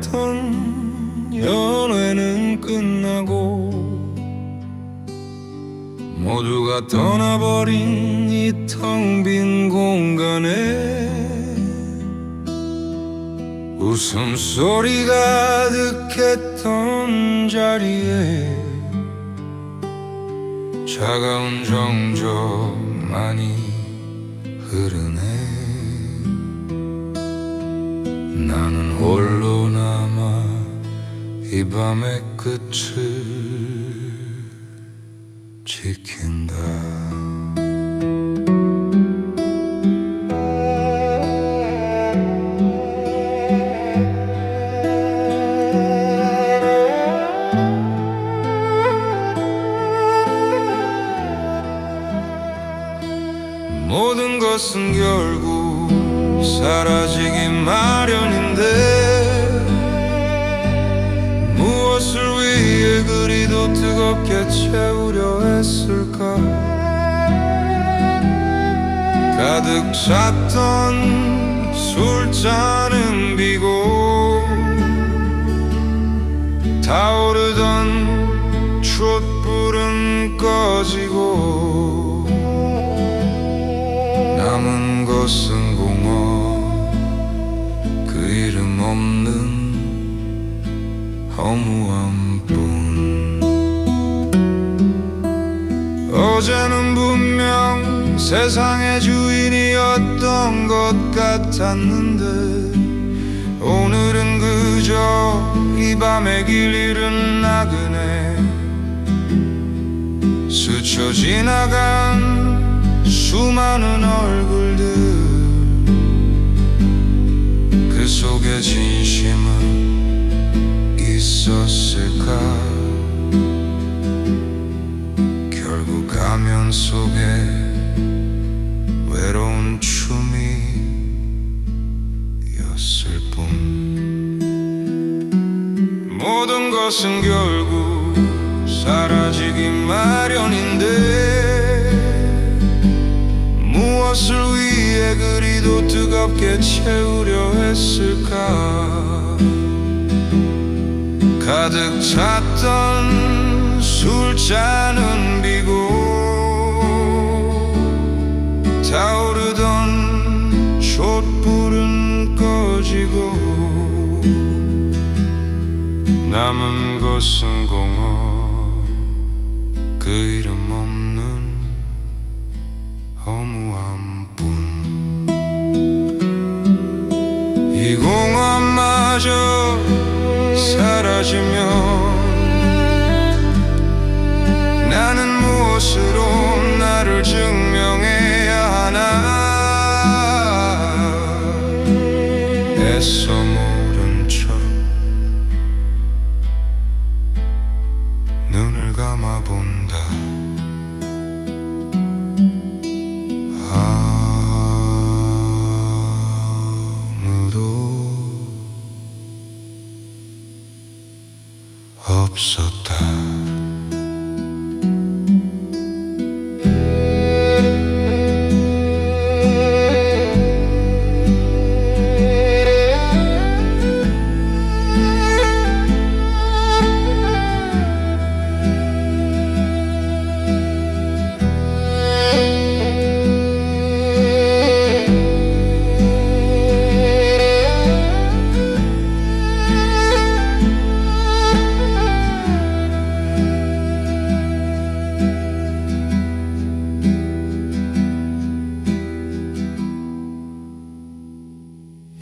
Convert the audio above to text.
화려했던 연애는 끝나고 모두가 떠나버린 이 텅 빈 공간에 웃음소리 가득했던 자리에 차가운 정적만이 흐르네. 나는 홀로 남아 이 밤의 끝을 지킨다 모든 것은 결국 사라지기 마련인데 무엇을 위해 그리도 뜨겁게 채우려 했을까? 가득 찼던 술잔은 비고 타오르던 촛불은 꺼지고 남은 것은 공허? 그 이름 없는 허무함 뿐. 어제는 분명 세상의 주인이었던 것 같았는데 오늘은 그저 이 밤의 길 잃은 나그네. 스쳐 지나간 수많은 얼굴들 그 속에 진심은 있었을까? 결국 가면 속에 외로운 춤이었을 뿐. 모든 것은 결국 사라지기 마련인데 무엇을 위해 그리도 뜨겁게 채우려 했을까? 가득 찼던 술잔은 비고 타오르던 촛불은 꺼지고 남은 것은 공허 그 이름 이 공허마저 사라지면 나는 무엇으로 나를 증명 없었다.